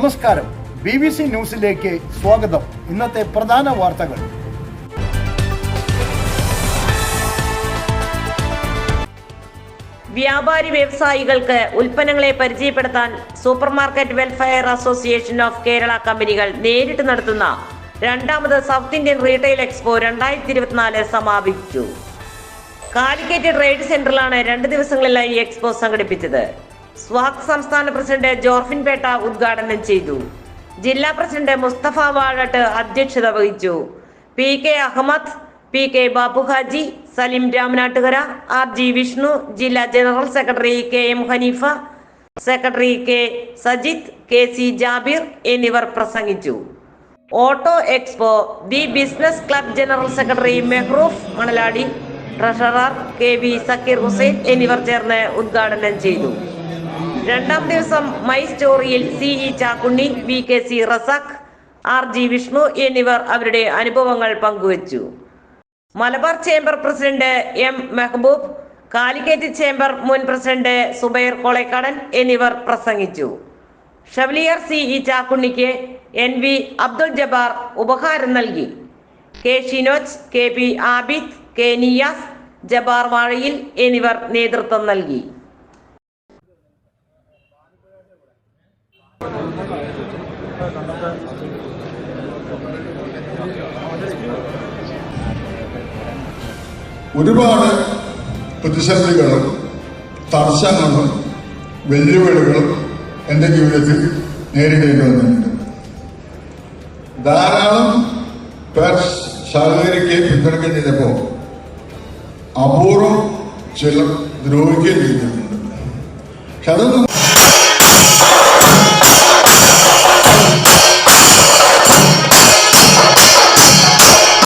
നമസ്കാരം. B B C ന്യൂസിലേക്ക് സ്വാഗതം. ഇന്നത്തെ പ്രധാന വാർത്തകൾ. വ്യാപാരി വ്യവസായികൾക്ക് ഉൽപ്പന്നങ്ങളെ പരിചയപ്പെടുത്താൻ supermarket welfare association of Kerala കമ്പനികൾ നേരിട്ട് നടത്തുന്ന രണ്ടാമത് സൗത്ത് ഇന്ത്യൻ റീറ്റെയിൽ എക്സ്പോ രണ്ടായിരത്തി ഇരുപത്തിനാല് സമാപിച്ചു. കാലിക്കറ്റ് ട്രേഡ് സെന്ററിലാണ് രണ്ട് ദിവസങ്ങളിലായി എക്സ്പോ സംഘടിപ്പിച്ചത്. സ്വാക് സംസ്ഥാന പ്രസിഡന്റ് ജോർഫിൻ പേട്ട ഉദ്ഘാടനം ചെയ്തു. ജില്ലാ പ്രസിഡന്റ് മുസ്തഫ വാഴട്ട് അധ്യക്ഷത വഹിച്ചു. P K Ahammed P K Babuhaji Salim Ramanattukara R G Vishnu ജില്ലാ general secretary K M Haneefa secretary K Sajith K C Jabir എന്നിവർ പ്രസംഗിച്ചു. Auto expo the business club general secretary Mehroof Manaladi treasurer K V Sakeer Hussain എന്നിവർ ചേർന്ന് ഉദ്ഘാടനം ചെയ്തു. രണ്ടാം ദിവസം my സ്റ്റോറിയിൽ C E Chakkunni V K C Razak R G Vishnu എന്നിവർ അവരുടെ അനുഭവങ്ങൾ പങ്കുവച്ചു. Malabar chamber president M Mehaboob Calicut chamber മുൻ പ്രസിഡന്റ് സുബൈർ കൊളേക്കടൻ എന്നിവർ പ്രസംഗിച്ചു. ഷവലിയർ സി ഇ ചാക്കുണ്ണിക്ക് എൻ വി അബ്ദുൽ ജബാർ ഉപഹാരം നൽകി. K Shinoj K P Abid K Niyas Jabbar Vazhayil എന്നിവർ നേതൃത്വം നൽകി. ഒരുപാട് പ്രതിസന്ധികളും തടസ്സങ്ങളും വെല്ലുവിളികളും എന്റെ ജീവിതത്തിൽ നേരിടേണ്ടി വന്നിട്ടുണ്ട്. ധാരാളം പേർ സഹകരിക്കുകയും പിന്തുണയ്ക്കുകയും ചെയ്തപ്പോൾ അപൂർവം ചിലർ ദ്രോഹിക്കുകയും ചെയ്തിട്ടുണ്ട്. പക്ഷെ അതൊന്നും